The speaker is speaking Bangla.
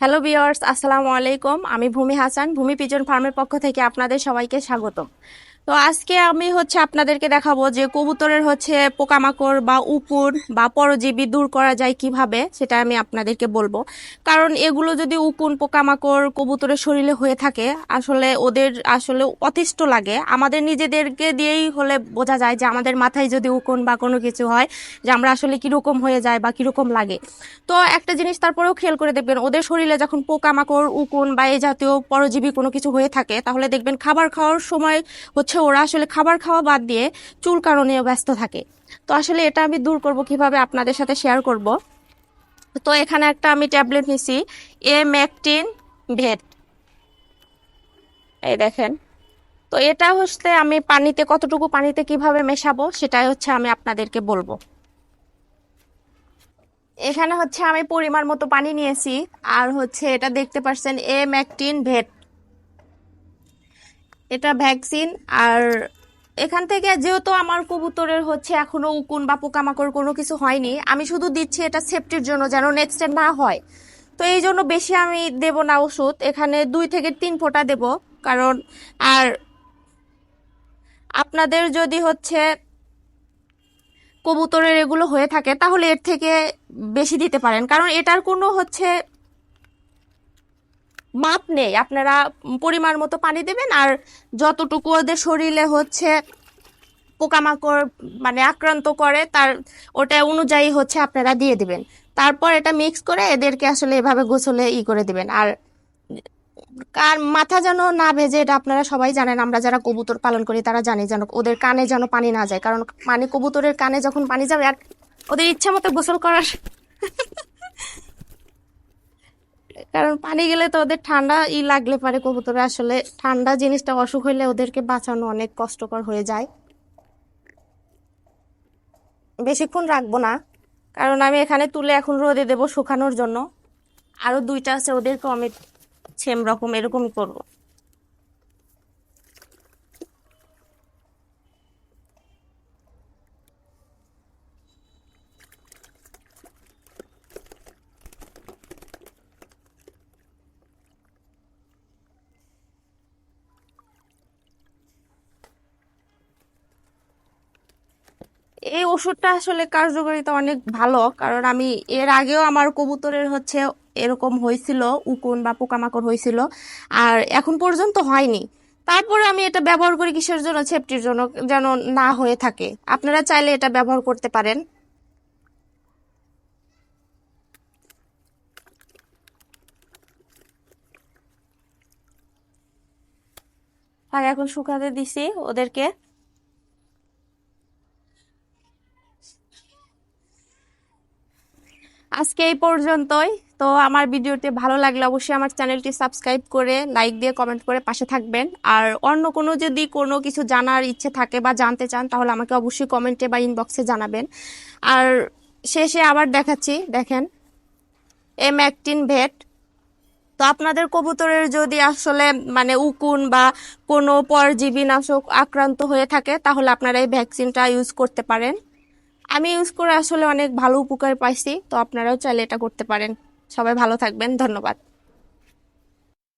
হ্যালো বিয়ার্স আসসালামু আলাইকুম আমি ভূমি হাসান, ভূমি পিজন ফার্মের পক্ষ থেকে আপনাদের সবাইকে স্বাগতম। তো আজকে আমি হচ্ছে আপনাদেরকে দেখাবো যে কবুতরের হচ্ছে পোকামাকড় বা উকুন বা পরজীবী দূর করা যায় কীভাবে, সেটা আমি আপনাদেরকে বলব। কারণ এগুলো যদি উকুন, পোকামাকড় কবুতরের শরীরে হয়ে থাকে, আসলে ওদের আসলে অতিষ্ঠ লাগে। আমাদের নিজেদেরকে দিয়েই হলে বোঝা যায় যে আমাদের মাথায় যদি উকুন বা কোনো কিছু হয়, যে আমরা আসলে কীরকম হয়ে যায় বা কীরকম লাগে। তো একটা জিনিস তারপরেও খেয়াল করে দেখবেন, ওদের শরীরে যখন পোকামাকড়, উকুন বা এই জাতীয় পরজীবী কোনো কিছু হয়ে থাকে, তাহলে দেখবেন খাবার খাওয়ার সময় হচ্ছে ওরা আসলে খাবার খাওয়া বাদ দিয়ে চুল কারণে ব্যস্ত থাকে। তো আসলে এটা আমি দূর করব কীভাবে আপনাদের সাথে শেয়ার করব। তো এখানে একটা আমি ট্যাবলেট নিছি এ ম্যাকটিন ভেট এই দেখেন। তো এটা হচ্ছে আমি পানিতে কতটুকু পানিতে কীভাবে মেশাবো সেটাই হচ্ছে আমি আপনাদেরকে বলব। এখানে হচ্ছে আমি পরিমাণ মতো পানি নিয়েছি, আর হচ্ছে এটা দেখতে পাচ্ছেন এ ম্যাকটিন ভেট এটা ভ্যাকসিন, আর এখান থেকে যেহেতু আমার কবুতরের হচ্ছে এখনও উকুন বা পোকামাকড় কোনো কিছু হয়নি, আমি শুধু দিচ্ছি এটা সেফটির জন্য যেন নেক্সট না হয়। তো এই জন্য বেশি আমি দেব না ওষুধ, এখানে দুই থেকে তিন ফোঁটা দেব, কারণ আর আপনাদের যদি হচ্ছে কবুতরের এগুলো হয়ে থাকে, তাহলে এর থেকে বেশি দিতে পারেন, কারণ এটার কোনো হচ্ছে মাপ নেই। আপনারা পরিমাণ মতো পানি দেবেন আর যতটুকু ওদের শরীরে হচ্ছে পোকামাকড় মানে আক্রান্ত করে, তার ওটা অনুযায়ী হচ্ছে আপনারা দিয়ে দিবেন। তারপর এটা মিক্স করে এদেরকে আসলে এভাবে গোসলে ই করে দিবেন। আর কার মাথা যেন না ভেজে, এটা আপনারা সবাই জানেন, আমরা যারা কবুতর পালন করি তারা জানি যেন ওদের কানে যেন পানি না যায়। কারণ মানে কবুতরের কানে যখন পানি যাবে আর ওদের ইচ্ছা মতো গোসল করার কারণ পানি গেলে তো ওদের ঠান্ডা ই লাগলে পারে কবুতরে। আসলে ঠান্ডা জিনিসটা অসুখ হইলে ওদেরকে বাঁচানো অনেক কষ্টকর হয়ে যায়। বেশিক্ষণ রাখব না, কারণ আমি এখানে তুলে এখন রোদে দেবো শুকানোর জন্য। আরও দুইটা আছে, ওদেরকে আমি সেম রকম এরকমই করব। এই ওষুধটা আসলে কার্যকারিতা অনেক ভালো, কারণ আমি এর আগেও আমার কবুতরের হচ্ছে এরকম হয়েছিল, উকুন বা পোকামাকড় হয়েছিল, আর এখন পর্যন্ত হয়নি। তারপরে আমি এটা ব্যবহার করি কিসের জন্য? সেফটির জন্য, যেন না হয়ে থাকে। আপনারা চাইলে এটা ব্যবহার করতে পারেন। আর এখন শুকাতে দিছি ওদেরকে। আজকে এই পর্যন্তই। তো আমার ভিডিওটি ভালো লাগলে অবশ্যই আমার চ্যানেলটি সাবস্ক্রাইব করে, লাইক দিয়ে কমেন্ট করে পাশে থাকবেন। আর অন্য কোনো যদি কোনো কিছু জানার ইচ্ছে থাকে বা জানতে চান, তাহলে আমাকে অবশ্যই কমেন্টে বা ইনবক্সে জানাবেন। আর শেষে আবার দেখাচ্ছি, দেখেন এম একটিন ভেট তো আপনাদের কবুতরের যদি আসলে মানে উকুন বা কোনো পরজীবী নাশক আক্রান্ত হয়ে থাকে, তাহলে আপনারা এই ভ্যাকসিনটা ইউজ করতে পারেন। আমি ইউজ করে আসলে অনেক ভালো উপকার পাইছি, তো আপনারাও চাইলে এটা করতে পারেন। সবাই ভালো থাকবেন, ধন্যবাদ।